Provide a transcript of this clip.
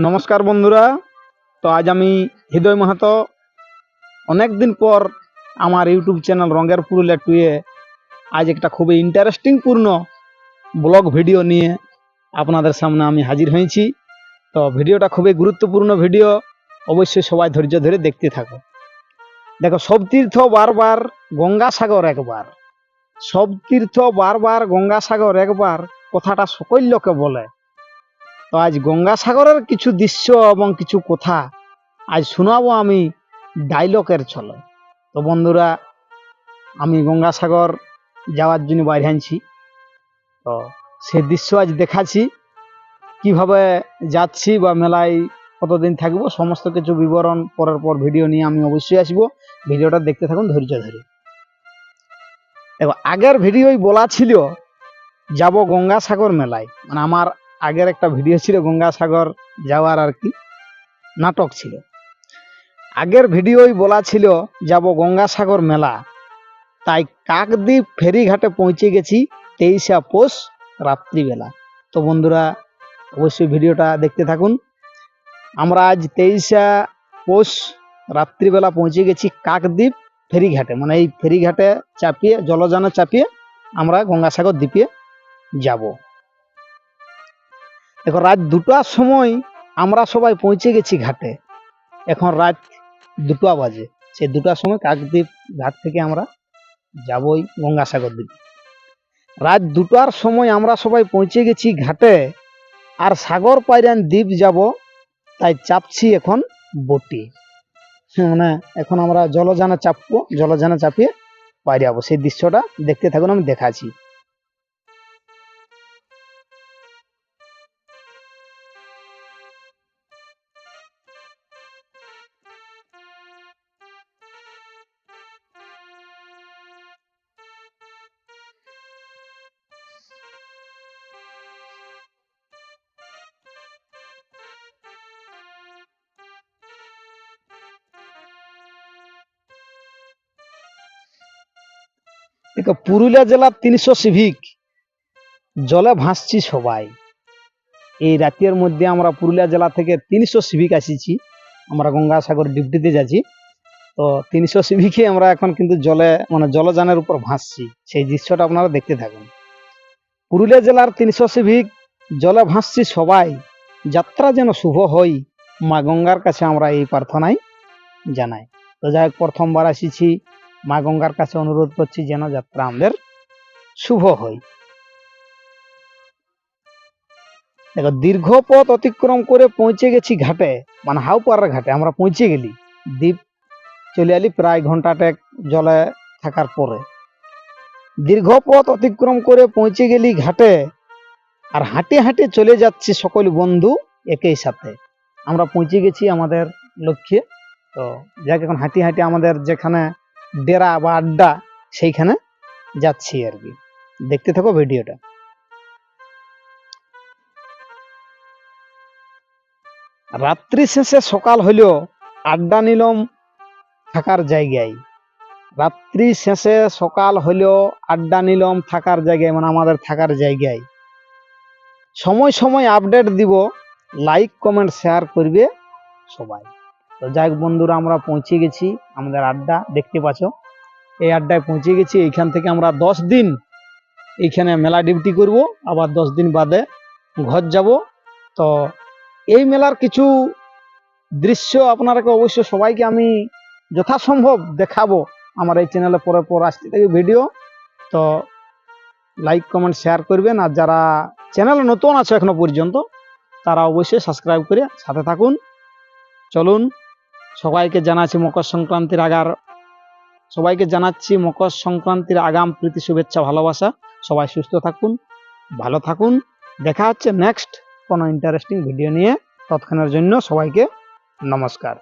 নমস্কার বন্ধুরা। তো আজ আমি হৃদয় মাহাতো অনেক দিন পর আমার ইউটিউব চ্যানেল রঙের পুরুলিয়া টুয়ে আজ একটা খুবই ইন্টারেস্টিং পূর্ণ ব্লগ ভিডিও নিয়ে আপনাদের সামনে আমি হাজির হয়েছি। তো ভিডিওটা খুবই গুরুত্বপূর্ণ ভিডিও, অবশ্যই সবাই ধৈর্য ধরে দেখতে থাকো। দেখো, সব তীর্থ বারবার গঙ্গাসাগর একবার। সব তীর্থ বারবার গঙ্গাসাগর একবার কথাটা সকল লোকে বলে। তো আজ গঙ্গাসাগরের কিছু দৃশ্য এবং কিছু কথা আজ শোনাবো আমি ডাইলগের ছলে। তো বন্ধুরা, আমি গঙ্গাসাগর যাওয়ার জন্য বাইরে আনছি। তো সে দৃশ্য আজ দেখাচ্ছি। কীভাবে যাচ্ছি বা মেলায় কতদিন থাকব, সমস্ত কিছু বিবরণ পরের পর ভিডিও নিয়ে আমি অবশ্যই আসব। ভিডিওটা দেখতে থাকুন, ধৈর্য ধরে। দেখো আগের ভিডিওই বলা ছিল, যাব গঙ্গাসাগর মেলায়। মানে আমার আগের একটা ভিডিও ছিল গঙ্গাসাগর যাওয়ার আর কি, নাটক ছিল। আগের ভিডিওই বলা ছিল, যাব গঙ্গাসাগর মেলা। তাই কাকদ্বীপ ফেরিঘাটে পৌঁছে গেছি তেইশা পৌষ রাত্রিবেলা। তো বন্ধুরা, অবশ্যই ভিডিওটা দেখতে থাকুন। আমরা আজ তেইশা পৌষ রাত্রিবেলা পৌঁছে গেছি কাকদ্বীপ ফেরিঘাটে। মানে এই ফেরিঘাটে চাপিয়ে, জলযানে চাপিয়ে আমরা গঙ্গাসাগর দ্বীপে যাব। দেখো রাত দুটার সময় আমরা সবাই পৌঁছে গেছি ঘাটে। এখন রাত দুটো বাজে। সেই দুটার সময় কাকদ্বীপ ঘাট থেকে আমরা যাবই গঙ্গাসাগর দ্বীপ। রাত দুটার সময় আমরা সবাই পৌঁছে গেছি ঘাটে আর সাগর পাইরান দ্বীপ যাব, তাই চাপছি এখন বটি। মানে এখন আমরা জলযানে চাপবো, জলযানে চাপিয়ে বাইরে যাব। সেই দৃশ্যটা দেখতে থাকুন, আমি দেখাচ্ছি। দেখো পুরুলিয়া জেলার তিনশো সিভিক জলে ভাসছি সবাই। এই রাতের মধ্যে আমরা পুরুলিয়া জেলা থেকে তিনশো সিভিক আসিছি। আমরা গঙ্গাসাগর ডিউটিতে যাচ্ছি। তো তিনশো সিভিকে আমরা এখন কিন্তু জলে মানে জলযানের উপর ভাসছি। সেই দৃশ্যটা আপনারা দেখতে থাকুন। পুরুলিয়া জেলার তিনশো সিভিক জলে ভাসছি সবাই। যাত্রা যেন শুভ হই মা গঙ্গার কাছে আমরা এই প্রার্থনাই জানাই। তো যাই হোক, প্রথমবার আসিছি। মা গঙ্গার কাছে অনুরোধ করছি যেন যাত্রা আমাদের শুভ হয়। দেখো, দীর্ঘ পথ অতিক্রম করে পৌঁছে গেছি ঘাটে মানে হাউপাড়ার ঘাটে, আমরা পৌঁছে গেলি। দ্বীপ চলে আলি প্রায় ঘন্টাটেক জলে থাকার পরে। দীর্ঘ পথ অতিক্রম করে পৌঁছে গেলি ঘাটে, আর হাঁটে হাঁটে চলে যাচ্ছি সকল বন্ধু একই সাথে। আমরা পৌঁছে গেছি আমাদের লক্ষ্যে। তো যাক, এখন হাঁটি হাঁটি আমাদের যেখানে ডেরা বা আড্ডা সেইখানে যাচ্ছি আর কি। দেখতে থাকো ভিডিওটা। রাত্রি শেষে সকাল হইলেও আড্ডা নিলাম থাকার জায়গায়। রাত্রি শেষে সকাল হইলেও আড্ডা নিলাম থাকার জায়গায় মানে আমাদের থাকার জায়গায়। সময় সময় আপডেট দিব লাইক কমেন্ট শেয়ার করবে সবাই। তো যাই হোক বন্ধুরা, আমরা পৌঁছে গেছি আমাদের আড্ডা, দেখতে পাচ্ছ? এই আড্ডায় পৌঁছে গেছি এইখান থেকে আমরা দশ দিন এইখানে মেলা ডিউটি করব, আবার দশ দিন বাদে ঘর যাব। তো এই মেলার কিছু দৃশ্য আপনারাকে অবশ্য সবাইকে আমি যথাসম্ভব দেখাবো আমার এই চ্যানেলে পরে পর আসতে থাকে ভিডিও তো লাইক কমেন্ট শেয়ার করবেন, আর যারা চ্যানেলে নতুন আছে এখনও পর্যন্ত, তারা অবশ্যই সাবস্ক্রাইব করে সাথে থাকুন। চলুন সবাইকে জানাচ্ছি মকর সংক্রান্তির আগার, সবাইকে জানাচ্ছি মকর সংক্রান্তির আগাম প্রীতি, শুভেচ্ছা, ভালোবাসা। সবাই সুস্থ থাকুন, ভালো থাকুন। দেখা হচ্ছে নেক্সট কোনো ইন্টারেস্টিং ভিডিও নিয়ে। তৎক্ষণের জন্য সবাইকে নমস্কার।